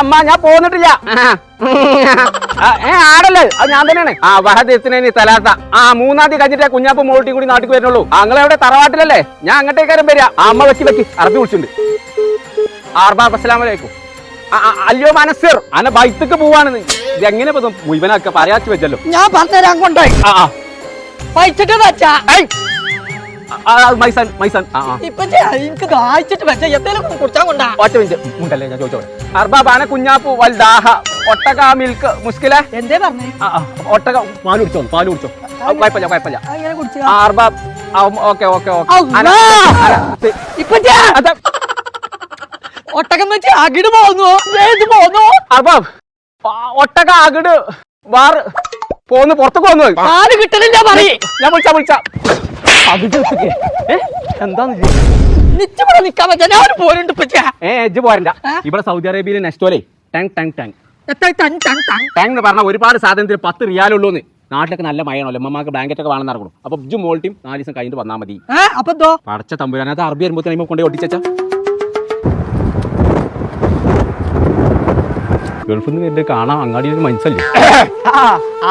അമ്മ ഞാൻ പോന്നിട്ടില്ല. ആ, ഏ ആടല്ലേ? അത് ഞാൻ തന്നെയാണ്. ആ വഹദത്തിന് തലാത്ത. ആ മൂന്നാം തീയതി കഴിഞ്ഞിട്ട് കുഞ്ഞാപ്പ് മോൾട്ടി കൂടി നാട്ടിൽ വരുന്നുള്ളൂ. അങ്ങളെ അവിടെ തറവാട്ടിലല്ലേ? ഞാൻ അങ്ങോട്ടേക്കാരും വരിക ആ, അമ്മ വെക്കി വെക്കി. അറബി വിളിച്ചിട്ടുണ്ട്. ആർബാബ് അസ്സലാമലൈക്കും അല്ലയോ മനസ്സിർ അന ബൈത്തക്ക് പോവാണ് ഇത് എങ്ങനെ മുഴുവനാക്ക? പറയാച്ചു വെച്ചല്ലോ. ഞാൻ പറഞ്ഞുതരാൻ കൊണ്ടായി ആ ആ. വായിച്ചിട്ട് വെച്ചാ. ഏയ്. ആ, ആ, ആ ആ. ഇപ്പൊ എനിക്ക് വെച്ച കുടിച്ചാൻ കൊണ്ടാ. ഒറ്റ മിനിറ്റ്. ഉണ്ടല്ലേ ഞാൻ ചോദിച്ചോളെ. അർബാബാന കുഞ്ഞാപ്പു വൽദാഹ ഒട്ടക മിൽക്ക് മുസ്കിലെ. എന്തേ പറഞ്ഞു? ആ, ആ, ഒട്ടക പാൽ കുടിച്ചോ പാൽ കുടിച്ചോ. ആ, കുഴപ്പമില്ല കുഴപ്പമില്ല. അങ്ങനെ കുടിച്ചാ? ആ, അർബാബ് ആ, ഓക്കെ ഓക്കെ ഓക്കെ. അള്ളാ. അന- അന- തി- ഇപ്പൊ അത- ഒട്ടകം വെച്ച് അകിട് പോന്നു. ഏത് പോന്നു? അർബാബ് ആ, ഒട്ടക അകിട് വാറ്. പോന്ന് പുറത്തേക്ക് വന്നു. ആര് കിട്ടണില്ല പറയേ. ഞാൻ വിളിച്ച വിളിച്ച. ഇവിടെ സൗദി അറേബ്യയിലെ നെസ്റ്റോലെ. ടാങ് ടാങ് ടാങ്. ടാങ് എന്ന് പറഞ്ഞാൽ ഒരുപാട് സാധനത്തിന് പത്ത് റിയാലുള്ളൂ നാട്ടിലൊക്കെ നല്ല മഴയാണല്ലോ. അമ്മമാർക്ക് ബ്ലാങ്കറ്റ് ഒക്കെ വേണമെന്ന് നടക്കണം അപ്പൊ ഇജ്ജു മോൾട്ടിയും നാല് ദിവസം കഴിഞ്ഞിട്ട് വന്നാൽ മതി. അപ്പൊ പടച്ച തമ്പുരാനത് അറബി വരുമ്പോൾ കൊണ്ടുപോയി കൊണ്ടേ ഒട്ടിച്ചാ ഗൾഫിൽ നിന്ന് വരുന്നത് കാണാൻ അങ്ങാടിയിൽ മനസ്സല്ലേ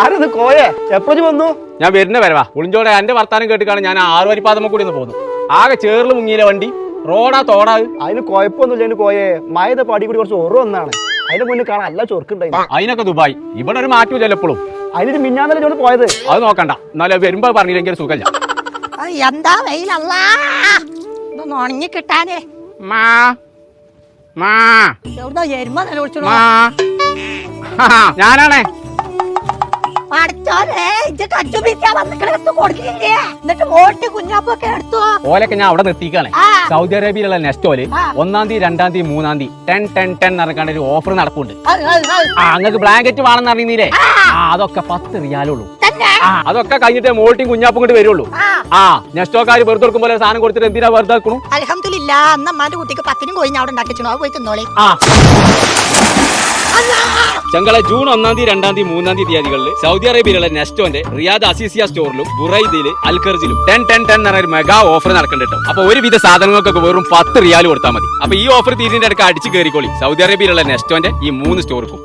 ആരത് കോയെ എപ്പോഴും വന്നു? ഞാൻ വരുന്ന വരവാ ഒളിഞ്ചോടെ എന്റെ വർത്താനം കേട്ടിക്കാണ് ഞാൻ ആറു വരിപ്പാതമ്മ കൂടി ഒന്ന് പോകുന്നു ആകെ ചേറിൽ മുങ്ങിയില്ല വണ്ടി? റോഡാ തോടാ അതിന് കുഴപ്പമൊന്നുമില്ല അതിന് കോയെ മഴ പാടി കൂടി കുറച്ച് ഓർമ്മ വന്നാണ്. അതിന്റെ മുന്നിൽ കാണാൻ അല്ല ചൊറുക്കുണ്ടായി അതിനൊക്കെ ദുബായ്. ഇവിടെ ഒരു മാറ്റമില്ലല്ലോ എപ്പോഴും അതിനൊരു മിന്നാന്നല്ല ചോട് പോയത്? അത് നോക്കണ്ട. എന്നാലും വരുമ്പോ പറഞ്ഞില്ലെങ്കിൽ സുഖമില്ല. എന്താ വെയിലല്ല? ഇതൊന്ന് ഉണങ്ങി കിട്ടാനേ മാ ഞാനാണേ. ഓലൊക്കെ ഞാൻ അവിടെ നിർത്തിക്കാണ്. സൗദി അറേബ്യയിലുള്ള നെസ്റ്റോൽ ഓൽ ഒന്നാം തീയതി രണ്ടാം തീയതി മൂന്നാം തീയതി ടെൻ ടെൻ ടെൻ നടക്കാണ്ട് ഒരു ഓഫർ നടക്കുന്നുണ്ട്. നിങ്ങൾക്ക് ബ്ലാങ്കറ്റ് വേണമെന്ന് അറിയുന്നില്ലേ? ആ. അതൊക്കെ പത്ത് റിയാലുള്ളൂ അതൊക്കെ കഴിഞ്ഞിട്ട് മോൾട്ടിയും കുഞ്ഞാപ്പും കൊണ്ട് വരുള്ളൂ. ആ. നെസ്റ്റോക്കാര് വെറുതെ പോലെ സാധനം കൊടുത്തിട്ട് എന്തിനാ വെറുതെ വെക്കണു അലഹമില്ല അന്ന് അമ്മാന്റെ കുട്ടിക്ക് പത്തിനും കോഴിഞ്ഞ അവിടെ ഉണ്ടാക്കിച്ചു അത് പോയി തിന്നോളി. ആ. ചെങ്കള ജൂൺ ഒന്നാം തീയതി രണ്ടാം തീയതി മൂന്നാം തീയതി തീയതികളിൽ സൗദി അറേബ്യയിലെ നെസ്റ്റോന്റെ റിയാദ് അസീസിയ സ്റ്റോറിലും ബുറൈദിൽ അൽഖർജിലും ടെൻ ടെൻ ടെൻ എന്ന് പറയുന്ന മെഗാ ഓഫർ നടക്കുന്നുണ്ട് കേട്ടോ. അപ്പൊ ഒരുവിധ സാധനങ്ങൾക്കൊക്കെ വെറും പത്ത് റിയാൽ കൊടുത്താൽ മതി. അപ്പൊ ഈ ഓഫർ തീരിന്റെ അടുക്ക അടിച്ചു കയറിക്കോളി സൗദി അറേബ്യയിലുള്ള നെസ്റ്റോന്റെ ഈ മൂന്ന് സ്റ്റോർക്കും.